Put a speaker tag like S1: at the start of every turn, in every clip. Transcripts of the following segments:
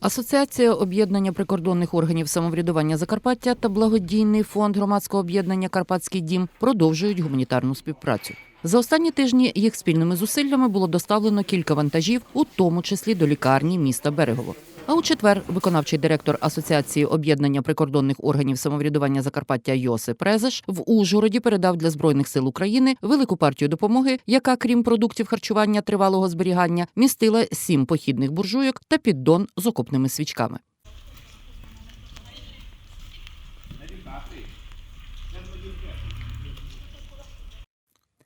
S1: Асоціація об'єднання прикордонних органів самоврядування Закарпаття та благодійний фонд громадського об'єднання Карпатський дім продовжують гуманітарну співпрацю. За останні тижні їх спільними зусиллями було доставлено кілька вантажів, у тому числі до лікарні міста Берегово. А у четвер виконавчий директор Асоціації об'єднання прикордонних органів самоврядування Закарпаття Йосип Резеш в Ужгороді передав для збройних сил України велику партію допомоги, яка, крім продуктів харчування тривалого зберігання, містила сім похідних буржуйок та піддон з окопними свічками.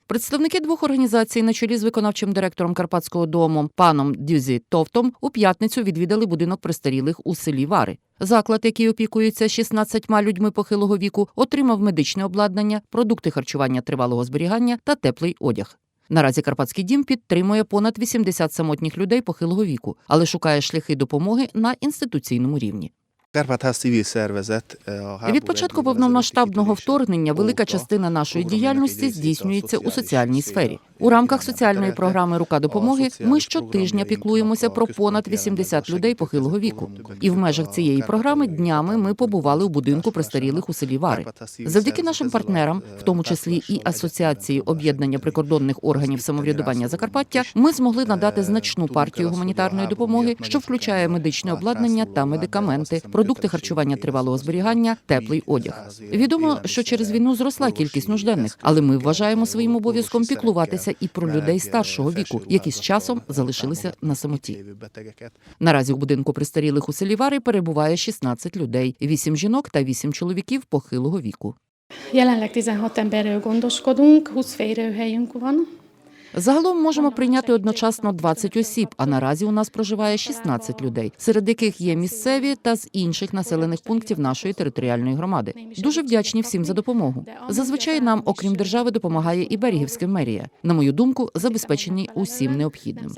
S1: Представники двох організацій на чолі з виконавчим директором Карпатського дому паном Дюзі Товтом у п'ятницю відвідали будинок престарілих у селі Вари. Заклад, який опікується 16 людьми похилого віку, отримав медичне обладнання, продукти харчування тривалого зберігання та теплий одяг. Наразі Карпатський дім підтримує понад 80 самотніх людей похилого віку, але шукає шляхи допомоги на інституційному рівні.
S2: Háború
S1: Від початку повномасштабного вторгнення велика частина нашої діяльності здійснюється у соціальній сфері. У рамках соціальної програми Рука допомоги ми щотижня піклуємося про понад
S2: кількість
S1: 80
S2: людей,
S1: людей похилого віку. І в межах цієї програми днями ми побували у будинку престарілих у селі Вари. Завдяки нашим партнерам, в тому числі і Асоціації об'єднання прикордонних органів самоврядування Закарпаття, ми змогли надати значну партію гуманітарної допомоги, що включає медичне обладнання та медикаменти, продукти харчування тривалого зберігання, теплий одяг. Відомо, що через війну зросла кількість нужденних, але ми вважаємо своїм обов'язком піклуватися і про людей старшого віку, які з часом залишилися на самоті. Наразі у будинку престарілих у селі Вари перебуває 16 людей, 8 жінок та 8 чоловіків похилого віку.
S3: Jelenleg 16 emberről gondoskodunk, 20 férőhelyünk van.
S1: Загалом можемо прийняти одночасно 20 осіб, а наразі у нас проживає 16 людей, серед яких є місцеві та з інших населених пунктів нашої територіальної громади. Дуже вдячні всім за допомогу. Зазвичай нам, окрім держави, допомагає і Берегівська мерія. На мою думку, забезпечені усім необхідним.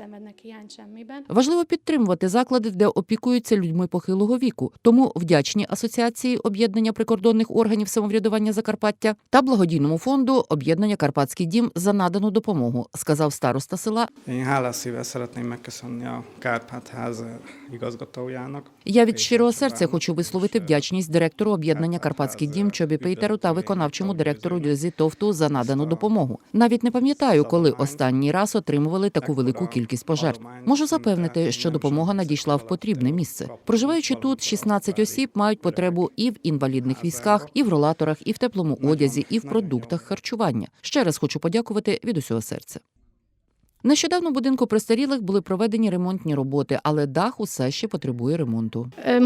S1: Важливо підтримувати заклади, де опікуються людьми похилого віку. Тому вдячні асоціації об'єднання прикордонних органів самоврядування Закарпаття та благодійному фонду об'єднання Карпатський дім за надану допомогу, сказав староста села. Я від щирого серця хочу висловити вдячність директору об'єднання Карпатський дім Чобі Пейтеру та виконавчому директору Дюзі Товту за надану допомогу. Навіть не пам'ятаю, коли останній раз отримували таку велику кількість пожертв. Можу запевнити, що допомога надійшла в потрібне місце. Проживаючи тут, 16 осіб мають потребу і в інвалідних візках, і в ролаторах, і в теплому одязі, і в продуктах харчування. Ще раз хочу подякувати від усього серця. Нещодавно в будинку престарілих були проведені ремонтні роботи, але дах усе ще потребує ремонту.
S3: A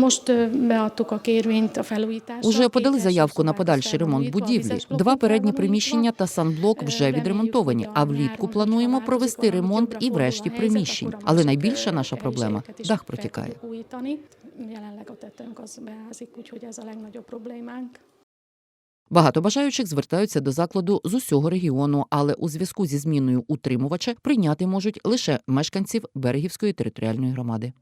S3: felújításra.
S1: Уже подали заявку на подальший ремонт будівлі. Два передні приміщення та санблок вже відремонтовані. А влітку плануємо провести ремонт і в решті приміщень. Але найбільша наша проблема дах протікає. Багато бажаючих звертаються до закладу з усього регіону, але у зв'язку зі зміною утримувача прийняти можуть лише мешканців Берегівської територіальної громади.